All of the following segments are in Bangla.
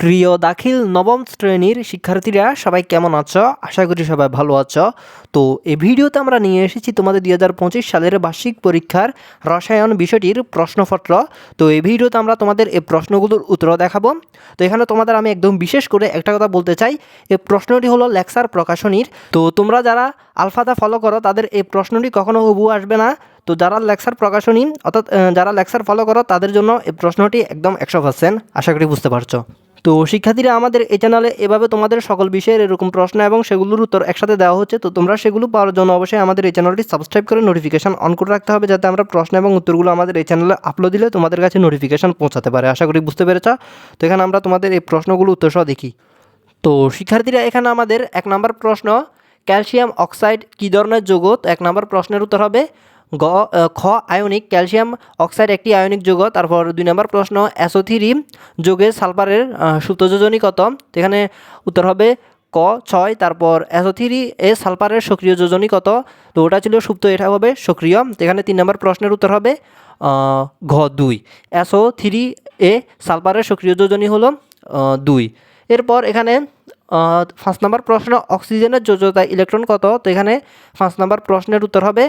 প্রিয় দাখিল নবম শ্রেণির শিক্ষার্থীরা, সবাই কেমন আছো? আশা করি সবাই ভালো আছো। তো এই ভিডিওতে আমরা নিয়ে এসেছি তোমাদের দুই হাজার পঁচিশ সালের বার্ষিক পরীক্ষার রসায়ন বিষয়টির প্রশ্নপত্র। তো এই ভিডিওতে আমরা তোমাদের এই প্রশ্নগুলোর উত্তর দেখাবো। তো, এখানে তোমাদের আমি একদম বিশেষ করে একটা কথা বলতে চাই। এই প্রশ্নটি হলো লেকচার প্রকাশনীর। তো, তোমরা যারা আলফাদা ফলো করো, তাদের এই প্রশ্নটি কখনো হুবু আসবে না। তো, যারা লেকচার প্রকাশনী, অর্থাৎ, যারা লেকচার ফলো করো, তাদের জন্য এই প্রশ্নটি একদম একশো পার্সেন্ট আশা করি বুঝতে পারছ। তো শিক্ষার্থীরা আমাদের এই চ্যানেলে এভাবে তোমাদের সকল বিষয়ের এরকম প্রশ্ন এবং সেগুলোর উত্তর একসাথে দেওয়া হচ্ছে, তো তোমরা সেগুলো পাওয়ার জন্য অবশ্যই আমাদের এই চ্যানেলটি সাবস্ক্রাইব করে নোটিফিকেশন অন করে রাখতে হবে যাতে আমরা প্রশ্ন এবং উত্তরগুলো আমাদের এই চ্যানেলে আপলোড দিলে তোমাদের কাছে নোটিফিকেশন পৌঁছাতে পারে। আশা করি বুঝতে পেরেছ? তো এখানে আমরা তোমাদের এই প্রশ্নগুলো উত্তর সহ দেখি। তো শিক্ষার্থীরা, এখানে আমাদের এক নম্বর প্রশ্ন, ক্যালসিয়াম অক্সাইড কী ধরনের যৌগ এক নম্বর প্রশ্নের উত্তর হবে গ খ আয়নিক ক্যালসিয়াম অক্সাইড একটি আয়নিক যৌগ। তারপর দুই নম্বর প্রশ্ন অ্যাসোথিরি যোগে সালফারের আহ, সূত্রযোজনী কত এখানে উত্তর হবে ক ছয়। তারপর অ্যাসোথিরি এ সালফারের সক্রিয় যোজনী কত তো ওটা ছিল সুপ্ত এটা হবে সক্রিয়। এখানে তিন নম্বর প্রশ্নের উত্তর হবে ঘ দুই। অ্যাসো থ্রি এ সালফারের সক্রিয় যোজনী হলো দুই। এরপর এখানে পাঁচ নম্বর প্রশ্ন অক্সিজেনের যোজ্যতা ইলেকট্রন কত? তো এখানে পাঁচ নম্বর প্রশ্নের উত্তর হবে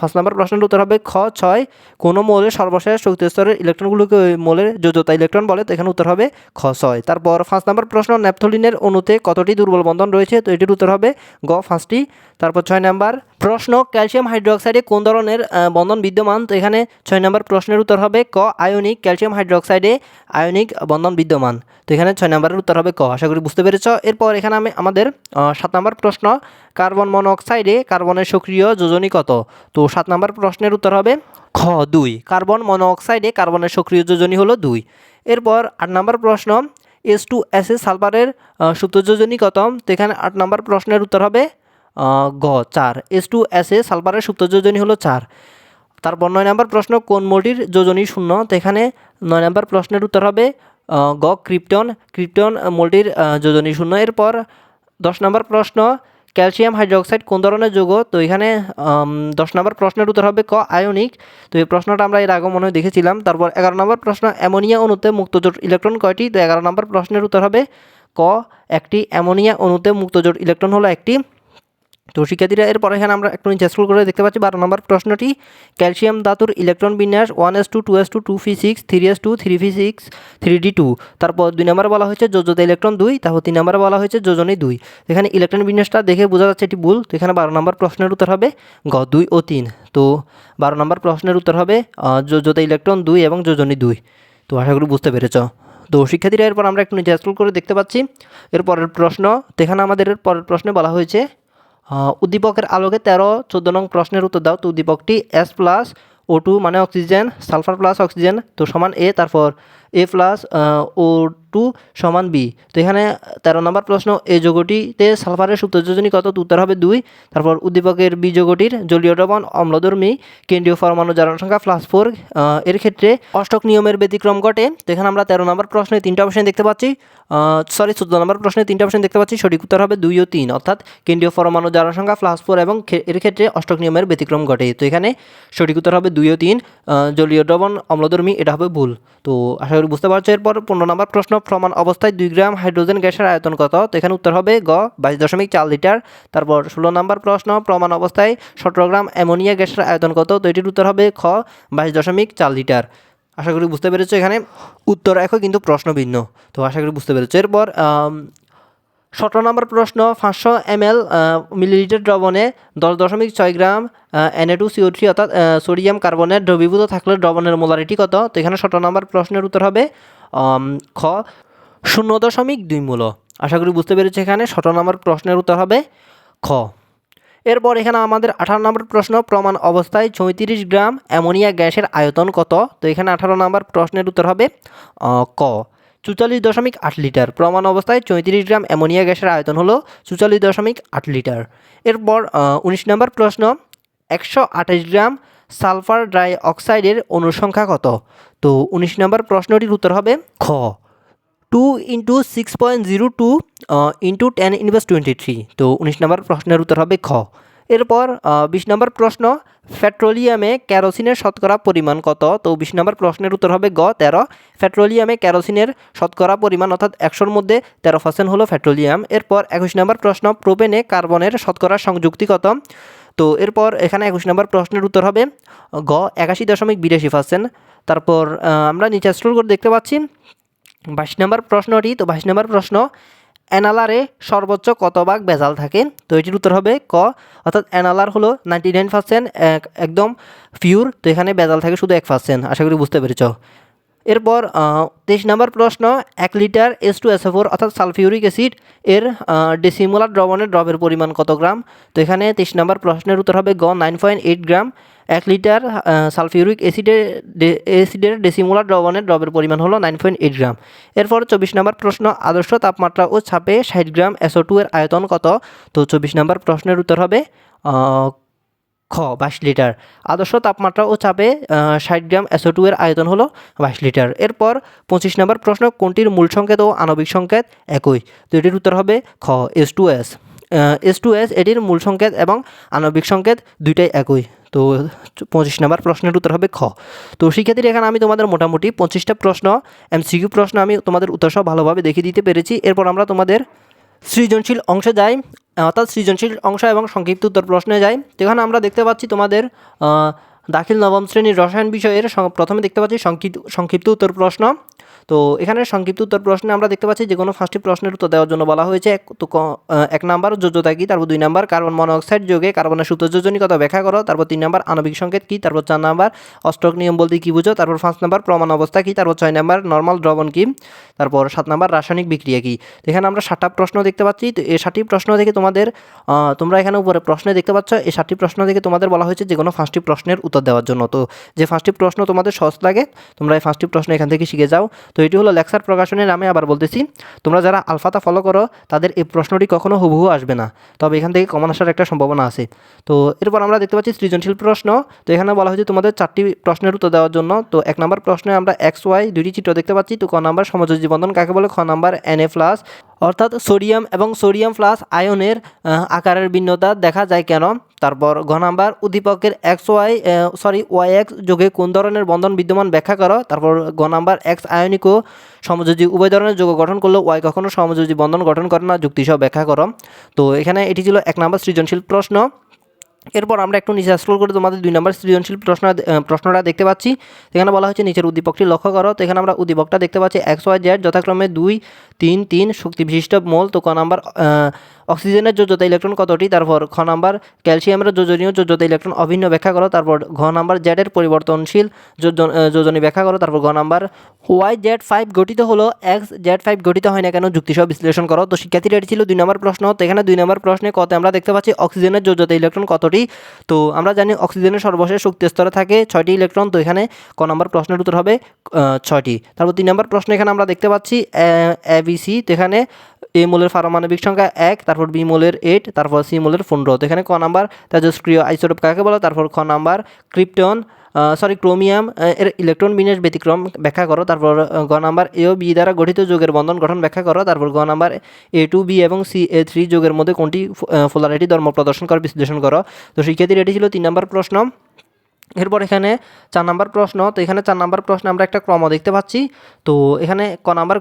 পাঁচ নাম্বার প্রশ্নের উত্তর হবে খ, ছয়। কোনো মৌলের সর্বশেষ শক্তি স্তরের ইলেকট্রনগুলোকে ওই মৌলের যোজ্যতা ইলেকট্রন বলে, তো এখানে উত্তর হবে খ, ছয়। তারপর পাঁচ নাম্বার প্রশ্ন, ন্যাপথলিনের অণুতে কতটি দুর্বল বন্ধন রয়েছে? তো এটির উত্তর হবে গ পাঁচটি তারপর ছয় নম্বর প্রশ্ন, ক্যালসিয়াম হাইড্রোক্সাইডে কোন ধরনের বন্ধন বিদ্যমান? তো এখানে ছয় নম্বর প্রশ্নের উত্তর হবে ক, আয়নিক। ক্যালসিয়াম হাইড্রোক্সাইডে আয়নিক বন্ধন বিদ্যমান। তো এখানে ছয় নম্বরের উত্তর হবে ক, আশা করি বুঝতে পেরেছ। এরপর এখানে আমি, আমাদের সাত নম্বর প্রশ্ন, কার্বন মনোক্সাইডে কার্বনের সক্রিয় যোজনী কত? তো সাত নম্বর প্রশ্নের উত্তর হবে খ, দুই। কার্বন মনোঅক্সাইডে কার্বনের সক্রিয় যোজনী হলো দুই। এরপর আট নম্বর প্রশ্ন এস টু এস এ সালফারের সুপ্ত যোজনী কত? তো এখানে আট নম্বর প্রশ্নের উত্তর হবে গ, চার। এস টু এস এ সালফারের সুপ্ত যোজনী হলো চার। তারপর নয় নম্বর প্রশ্ন, কোন মোটির যোজনী শূন্য? তো এখানে নয় নম্বর প্রশ্নের উত্তর হবে গ, ক্রিপ্টন। ক্রিপ্টন মোলটির যোজনী শূন্য। এরপর দশ নম্বর প্রশ্ন ক্যালসিয়াম হাইড্রোক্সাইড কোন ধরনের যৌগ? তো এখানে দশ নম্বর প্রশ্নের উত্তর হবে ক, আয়নিক। তো এই প্রশ্নটা আমরা এর আগে মনে হয় দেখেছিলাম। তারপর এগারো নম্বর প্রশ্ন, অ্যামোনিয়া অণুতে মুক্তজোট ইলেকট্রন কয়টি? তো এগারো নম্বর প্রশ্নের উত্তর হবে ক, একটি অ্যামোনিয়া অণুতে মুক্তজোট ইলেকট্রন হলো একটি। তো শিক্ষার্থীরা এরপর এখানে আমরা একটু নিচে স্ক্রল করে দেখতে পাচ্ছি বারো নম্বর প্রশ্নটি ক্যালসিয়াম ধাতুর ইলেকট্রন বিন্যাস one S two two S two two P six three S two three P six three D two তারপর দুই নম্বরে বলা হয়েছে যোজ্যতা ইলেকট্রন দুই তারপর তিন নম্বরে বলা হয়েছে যোজনী দুই। এখানে ইলেকট্রন বিন্যাসটা দেখে বোঝা যাচ্ছে এটি ভুল তো এখানে বারো নম্বর প্রশ্নের উত্তর হবে গ দুই ও তিন। তো বারো নম্বর প্রশ্নের উত্তর হবে আহ, যোজ্যতা ইলেকট্রন দুই এবং যোজনী দুই। তো আশা করি বুঝতে পেরেছ। তো শিক্ষার্থীরা এরপর আমরা একটু নিচে স্ক্রল করে দেখতে পাচ্ছি এর পরের প্রশ্ন এখানে আমাদের পরের প্রশ্নে বলা হয়েছে উদ্দীপকের আলোকে তেরো, চোদ্দ নং প্রশ্নের উত্তর দাও। তো উদ্দীপকটি এস প্লাস ও টু মানে অক্সিজেন সালফার প্লাস অক্সিজেন তো সমান এ তারপর এ প্লাস ও টু সমান বি। তো এখানে তেরো নম্বর প্রশ্ন এই যৌগটিতে সালফারের যোজনী কত? উত্তর হবে দুই। তারপর উদ্দীপকের বি যৌগটির জলীয় দ্রবণ অম্লধর্মী কেন্দ্রীয় পরমাণু জারণ সংখ্যা প্লাস ফোর এর ক্ষেত্রে অষ্টক নিয়মের ব্যতিক্রম ঘটে। তো এখানে আমরা তেরো নম্বর প্রশ্নে তিনটা অপশন দেখতে পাচ্ছি। সরি চোদ্দ নম্বর প্রশ্নে তিনটা অপশন দেখতে পাচ্ছি। সঠিক উত্তর হবে দুই ও তিন। অর্থাৎ কেন্দ্রীয় পরমাণু জারণ সংখ্যা প্লাস ফোর এবং এর ক্ষেত্রে অষ্টক নিয়মের ব্যতিক্রম ঘটে। তো এখানে সঠিক উত্তর হবে দুই ও তিন। জলীয় দ্রবণ অম্লধর্মী, এটা হবে ভুল। তো আশা করি বুঝতে পারছ, এরপর পনেরো নম্বর প্রশ্ন, প্রমাণ অবস্থায় দুই গ্রাম হাইড্রোজেন গ্যাসের আয়তন কত? তো এখানে উত্তর হবে গ, বাইশ দশমিক চার লিটার। তারপর ষোলো নম্বর প্রশ্ন, প্রমাণ অবস্থায় সতেরো গ্রাম অ্যামোনিয়া গ্যাসের আয়তন কত? তো এটির উত্তর হবে খ, বাইশ দশমিক চার লিটার। আশা করি বুঝতে পেরেছ এখানে। উত্তর এখন কিন্তু প্রশ্ন ভিন্ন। তো আশা করি বুঝতে পেরেছ। এরপর সতেরো নম্বর প্রশ্ন, পাঁচশো এম এল মিলিলিটার দ্রবণে দশ দশমিক ছয় gram NA two CO three অর্থাৎ সোডিয়াম কার্বনের দ্রবীভূত থাকলে দ্রবণের মোলারিটি কত? তো এখানে সতেরো নম্বর প্রশ্নের উত্তর হবে খ, শূন্য দশমিক দুই মূল। আশা করি বুঝতে পেরেছি এখানে, সতেরো নম্বর প্রশ্নের উত্তর হবে, খ। এরপর এখানে আমাদের আঠারো নম্বর প্রশ্ন, প্রমাণ অবস্থায় চৌত্রিশ গ্রাম অ্যামোনিয়া গ্যাসের আয়তন কত? তো এখানে আঠারো নম্বর প্রশ্নের উত্তর হবে ক। চুচাল্লিশ দশমিক আট লিটার। প্রমাণ অবস্থায় চৌত্রিশ গ্রাম অ্যামোনিয়া গ্যাসের আয়তন হলো চুচাল্লিশ দশমিক আট লিটার। এরপর উনিশ নম্বর প্রশ্ন, একশো আঠাশ গ্রাম সালফার ড্রাই অক্সাইডের অনুসংখ্যা কত? তো উনিশ নম্বর প্রশ্নটির উত্তর হবে খ। Two into six point zero two into ten inverse twenty three. তো উনিশ নম্বর প্রশ্নের উত্তর হবে খ। এরপর বিশ নম্বর প্রশ্ন, পেট্রোলিয়ামে ক্যারোসিনের শতকরা পরিমাণ কত? তো বিশ নম্বর প্রশ্নের উত্তর হবে গ, তেরো। পেট্রোলিয়ামে ক্যারোসিনের শতকরা পরিমাণ অর্থাৎ একশোর মধ্যে তেরো পার্সেন্ট হলো পেট্রোলিয়াম। এরপর, একুশ নম্বর প্রশ্ন, প্রোপেনে কার্বনের শতকরা সংযুক্তি কত? তো এরপর, এখানে একুশ নম্বর প্রশ্নের উত্তর হবে গ, একাশি দশমিক বিরাশি পার্সেন্ট তারপর আমরা নিচে স্ক্রল করে দেখতে পাচ্ছি। বাইশ নম্বর প্রশ্নটি, তো বাইশ নম্বর প্রশ্ন অ্যানালারে সর্বোচ্চ কত ভাগ ভেজাল থাকে? তো এটির উত্তর হবে ক। অর্থাৎ অ্যানালার হলো নাইনটি নাইন পার্সেন্ট একদম পিওর তো এখানে ভেজাল থাকে শুধু এক পার্সেন্ট আশা করি বুঝতে পেরেছ। এরপর তেইশ নম্বর প্রশ্ন, এক litre S two S four অর্থাৎ সালফিউরিক অ্যাসিড এর ডেসিমোলার দ্রবণের দ্রবের পরিমাণ কত গ্রাম? তো এখানে তেইশ নম্বর প্রশ্নের উত্তর হবে গ নাইন পয়েন্ট এইট গ্রাম। এক লিটার সালফিউরিক অ্যাসিডের অ্যাসিডের ডেসিমোলার দ্রবণের দ্রবের পরিমাণ হলো নাইন পয়েন্ট এইট গ্রাম। এরপর চব্বিশ নম্বর প্রশ্ন, আদর্শ তাপমাত্রা ও ছাপে ষাট গ্রাম এসও টু এর আয়তন কত? তো চব্বিশ নম্বর প্রশ্নের উত্তর হবে খ বাইশ লিটার। আদর্শ তাপমাত্রা ও চাপে ষাট গ্রাম এসও টু এর আয়তন হলো বাইশ লিটার। এরপর পঁচিশ নম্বর প্রশ্ন, কোনটির মূল সংকেত ও আণবিক সংকেত একই? তো এটির উত্তর হবে খ S two S S two S এটির মূল সংকেত এবং আণবিক সংকেত দুইটাই একই। তো পঁচিশ নম্বর প্রশ্নের উত্তর হবে খ। তো শিক্ষার্থীরা, এখানে আমি তোমাদের মোটামুটি পঁচিশটা প্রশ্ন এমসিকিউ প্রশ্ন আমি তোমাদের উত্তর সব ভালোভাবে দেখিয়ে দিতে পেরেছি। এরপর আমরা তোমাদের সৃজনশীল অংশে যাই অর্থাৎ সৃজনশীল অংশ এবং সংক্ষিপ্ত উত্তর প্রশ্নে যায় যেখানে আমরা দেখতে পাচ্ছি তোমাদের দাখিল নবম শ্রেণির রসায়ন বিষয়ের প্রথমে দেখতে পাচ্ছি সংক্ষিপ্ত সংক্ষিপ্ত উত্তর প্রশ্ন। তো এখানে সংক্ষিপ্ত উত্তর প্রশ্নে আমরা দেখতে পাচ্ছি যে কোনো পাঁচটি প্রশ্নের উত্তর দেওয়ার জন্য বলা হয়েছে, এক ক- এক নাম্বার যোজ্যতা কী, তারপর দুই নাম্বার কার্বন মনোক্সাইড যোগে কার্বনের সূত্র যোজনী কথা ব্যাখ্যা করো, তারপর তিন নাম্বার আণবিক সংকেত কী, তারপর চার নাম্বার অষ্টক নিয়ম বলতে কী বুঝো, তারপর পাঁচ নাম্বার প্রমাণ অবস্থা কী, তারপর ছয় নাম্বার নর্মাল দ্রবণ কী, তারপর সাত নাম্বার রাসায়নিক বিক্রিয়া কী। এখানে আমরা সাতটা প্রশ্ন দেখতে পাচ্ছি, তো এই সাতটি প্রশ্ন থেকে তোমাদের তোমরা এখানে উপরে প্রশ্নে দেখতে পাচ্ছ, এই সাতটি প্রশ্ন থেকে তোমাদের বলা হয়েছে যে কোনো পাঁচটি প্রশ্নের উত্তর দেওয়ার জন্য। তো যে পাঁচটি প্রশ্ন তোমাদের সহজ লাগে, তোমরা এই পাঁচটি প্রশ্ন এখান থেকে শিখে যাও। তো এটি হলো লেকচার প্রকাশনের নামে আবার বলতেছি, তোমরা যারা আলফাতা ফলো করো, তাদের এই প্রশ্নটি কখনো হুবহু আসবে না। তবে এখান থেকে কমন আসার একটা সম্ভাবনা আছে। তো এরপর আমরা দেখতে পাচ্ছি সৃজনশীল প্রশ্ন। তো এখানে বলা হয়েছে তোমাদের চারটি প্রশ্নের উত্তর দেওয়ার জন্য। তো এক নম্বর প্রশ্নে আমরা এক্স ওয়াই দুইটি চিত্র দেখতে পাচ্ছি। তো ক নাম্বার সমযোজী বন্ধন কাকে বলে? খ নাম্বার এন এ প্লাস অর্থাৎ সোডিয়াম এবং সোডিয়াম প্লাস আয়নের আকারের ভিন্নতা দেখা যায় কেন? তারপর ঘ নাম্বার, উদ্দীপকের X Y sorry Y X যোগে কোন ধরনের বন্ধন বিদ্যমান ব্যাখ্যা করো? তারপর ঘ নাম্বার, এক্স আয়নিক ও সমযোজী উভয় ধরনের যোগ গঠন করলে ওয়াই কখনো সমযোজী বন্ধন গঠন করে না যুক্তিসহ ব্যাখ্যা করো। তো এখানে এটি ছিল এক নাম্বার সৃজনশীল প্রশ্ন। এরপর আমরা একটু নিচে স্ক্রল করে তোমাদের দুই নম্বর সৃজনশীল প্রশ্ন প্রশ্নটা দেখতে পাচ্ছি। এখানে বলা হচ্ছে নিচের উদ্দীপকটি লক্ষ্য করো। তো এখানে আমরা উদ্দীপকটা দেখতে পাচ্ছি এক্স ওয়াই জেড যথাক্রমে দুই, তিন তিন, শক্তি বিশিষ্ট মোল। তো ক নাম্বার অক্সিজেনের যোজ্যতা ইলেকট্রন কতটি? তারপর খ নাম্বার, ক্যালসিয়ামের যোজনীয় যোজ্যতা ইলেকট্রন অভিন্ন ব্যাখ্যা করো। তারপর ঘ নাম্বার জেডের পরিবর্তনশীল যোজন- ব্যাখ্যা করো। তারপর ঘ নাম্বার ওয়াই জেড ফাইভ গঠিত হলো এক্স জেড ফাইভ গঠিত হয় না কেন? যুক্তিসহ বিশ্লেষণ করো। তো শিক্ষার্থীরা ছিল দুই নম্বর প্রশ্ন। তো এখানে দুই নম্বর প্রশ্নে কত আমরা দেখতে পাচ্ছি অক্সিজেনের যোজ্যতা ইলেকট্রন কতটি তো আমরা জানি অক্সিজেনের সর্বশেষ শক্তি স্তরে থাকে ছয়টি ইলেকট্রন, তো এখানে ক নম্বর প্রশ্নের উত্তর হবে ছয়টি। তারপর তিন নম্বর প্রশ্ন এখানে আমরা দেখতে পাচ্ছি, এ বি, সি, তো এখানে এ মোলের পারমাণবিক সংখ্যা এক, তারপর বি মোলের এইট, তারপর সি মোলের পনেরো। তো এখানে ক নাম্বার তেজস্ক্রিয় আইসোটোপ কাকে বলো? তারপর খ নাম্বার ক্রিপ্টন সরি ক্রোমিয়াম এর ইলেকট্রন বিন্যাস ব্যতিক্রম ব্যাখ্যা করো। তারপর গ নাম্বার এ ও বি দ্বারা গঠিত যোগের বন্ধন গঠন ব্যাখ্যা করো। তারপর গ নাম্বার এ টু বি এবং সি এ থ্রি যোগের মধ্যে কোনটি ফোলারিটি ধর্ম প্রদর্শন করে, বিশ্লেষণ করো। তো শিক্ষার্থীর এটি ছিল তিন নম্বর প্রশ্ন। এরপর এখানে চার নাম্বার প্রশ্ন, তো এখানে চার নাম্বার প্রশ্নে আমরা একটা ক্রম দেখতে পাচ্ছি। তো এখানে ক নাম্বার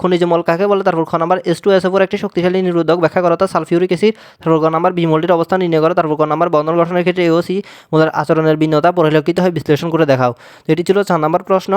খনিজ মল কাকে বলে? তারপর খ নাম্বার এস টু এস ওপর একটি শক্তিশালী নিরোধক ব্যাখ্যা করা। তার সালফিউরিক অ্যাসিড, তারপর গ নাম্বার বি মলটির অবস্থান নির্ণয় করো। তারপর ক নাম্বার বন্ধন গঠনের ক্ষেত্রে এও সি মলের আচরণের ভিন্নতা পরিলক্ষিত হয়। বিশ্লেষণ করে দেখাও। তো এটি ছিল চার নাম্বার প্রশ্ন।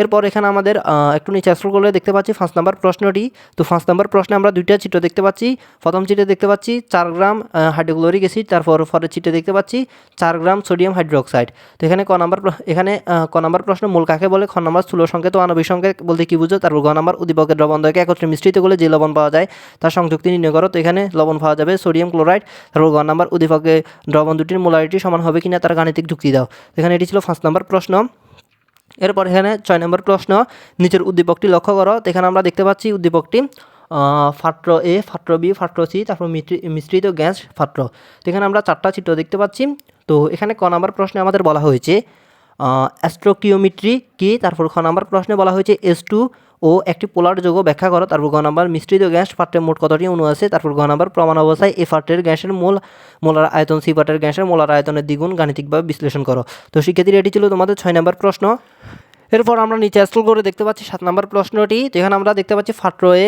এরপর এখানে আমাদের একটু নিচে স্ক্রল করলে দেখতে পাচ্ছি পাঁচ নাম্বার প্রশ্নটি। তো পাঁচ নাম্বার প্রশ্নে আমরা দুইটা চিত্র দেখতে পাচ্ছি। প্রথম চিত্রে দেখতে পাচ্ছি চার গ্রাম হাইড্রোক্লোরিক অ্যাসিড, তারপর পরের চিত্রে দেখতে পাচ্ছি চার গ্রাম সোডিয়াম হাইড্রোক্সাইড। তো এখানে ক নাম্বার এখানে ক নাম্বার প্রশ্ন মূল কাকে বলে? খ নাম্বার স্থূল সংকেত ও আণবিক সংকেত বলতে কি বুঝো? তারপর গ নাম্বার উদ্দীপকের লবণদ্বয়কে একত্রে মিশ্রিত করলে যে লবণ পাওয়া যায়, তার সংযুক্তি নির্ণয় করো। তো এখানে লবণ পাওয়া যাবে সোডিয়াম ক্লোরাইড। তারপর গ নাম্বার উদ্দীপকে দ্রবণ দুটির মোলারিটি সমান হবে কিনা তার গাণিতিক যুক্তি দাও। এখানে এটি ছিল পাঁচ নাম্বার প্রশ্ন। এরপর এখানে ছয় নম্বর প্রশ্ন, নিচের উদ্দীপকটি লক্ষ্য করো। তো এখানে আমরা দেখতে পাচ্ছি উদ্দীপকটি ফাট্র এ, ফাট্র বি, ফাট্র সি, তারপর মিশ্রিত গ্যাস, ফাট্র। তো এখানে আমরা চারটা চিত্র দেখতে পাচ্ছি। তো এখানে ক নাম্বার প্রশ্নে আমাদের বলা হয়েছে অ্যাস্ট্রোকিওমিট্রি কি, তারপর খ নাম্বার প্রশ্নে বলা হয়েছে এস টু, ও একটি পোলার যোগ ব্যাখ্যা করো, তারপর ঘ নাম্বার মিশ্রিত গ্যাস পাত্রে মোট কতটি অণু আছে, তারপর ঘ নাম্বার প্রমাণ অবস্থায় এ পাত্রের গ্যাসের মূল, মোলার আয়তন, সি পাত্রের গ্যাসের মোলার আয়তনের দ্বিগুণ গাণিতিকভাবে বিশ্লেষণ করো। তো শিক্ষার্থীরা, এটি ছিল তোমাদের ছয় নাম্বার প্রশ্ন। এরপর আমরা নিচে স্ক্রল করে দেখতে পাচ্ছি সাত নম্বর প্রশ্নটি, যেখানে আমরা দেখতে পাচ্ছি ফাট্রোয়ে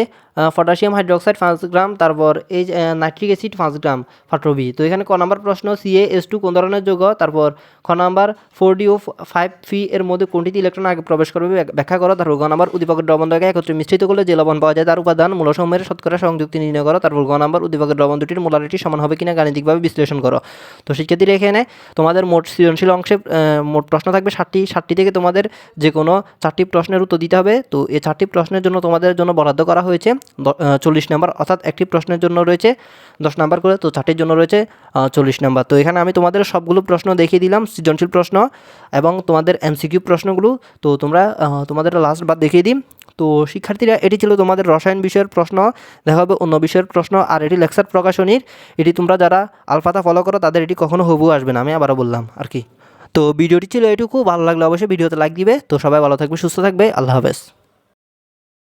পটাশিয়াম হাইড্রোক্সাইড পাঁচ গ্রাম তারপর এই নাইট্রিক অ্যাসিড পাঁচ গ্রাম ফাট্রো বি তো এখানে ক নাম্বার প্রশ্ন সিএ এস টু কোন ধরনের যৌগ? তারপর খ number four D O five P এর মধ্যে কোনটিতে ইলেকট্রন আগে প্রবেশ করবে ব্যাখ্যা করো। তারপর গ নাম্বার উদ্দীপকের দ্রবণ দ্বয়কে একত্রে মিশ্রিত করলে যে লবণ পাওয়া যায় তার উপাদান মূলসমূহের শতকরা সংযুক্তি নির্ণয় করো। তারপর গ নাম্বার উদ্দীপকের দ্রবণ দুটির মোলারিটি সমান হবে কিনা গাণিতিকভাবে বিশ্লেষণ করো। তো শিক্ষার্থীরা এখানে তোমাদের মোট সৃজনশীল অংশে মোট প্রশ্ন থাকবে ষাটটি। ষাটটি থেকে তোমাদের যে কোনো চারটি প্রশ্নের উত্তর দিতে হবে। তো এই চারটি প্রশ্নের জন্য তোমাদের জন্য বরাদ্দ করা হয়েছে চল্লিশ নাম্বার। অর্থাৎ একটি প্রশ্নের জন্য রয়েছে দশ নাম্বার করে, তো চারটির জন্য রয়েছে চল্লিশ নাম্বার। তো এখানে আমি তোমাদের সবগুলো প্রশ্ন দেখিয়ে দিলাম, সৃজনশীল প্রশ্ন এবং তোমাদের এমসিকিউ প্রশ্নগুলো। তো তোমরা তোমাদের লাস্ট বার দেখিয়ে দিই। তো শিক্ষার্থীরা, এটি ছিল তোমাদের রসায়ন বিষয়ের প্রশ্ন, দেখা হবে অন্য বিষয়ের প্রশ্ন, আর এটি লেকচার প্রকাশনীর। এটি তোমরা যারা আলফাতা ফলো করো, তাদের এটি কখনো হবু আসবে না, আমি আবারও বললাম, আর কি। তো ভিডিওটি ছিল এটুকু। ভালো লাগলে অবশ্যই ভিডিওতে লাইক দিবে। তো সবাই ভালো থাকবে, সুস্থ থাকবে। আল্লাহ হাফেজ।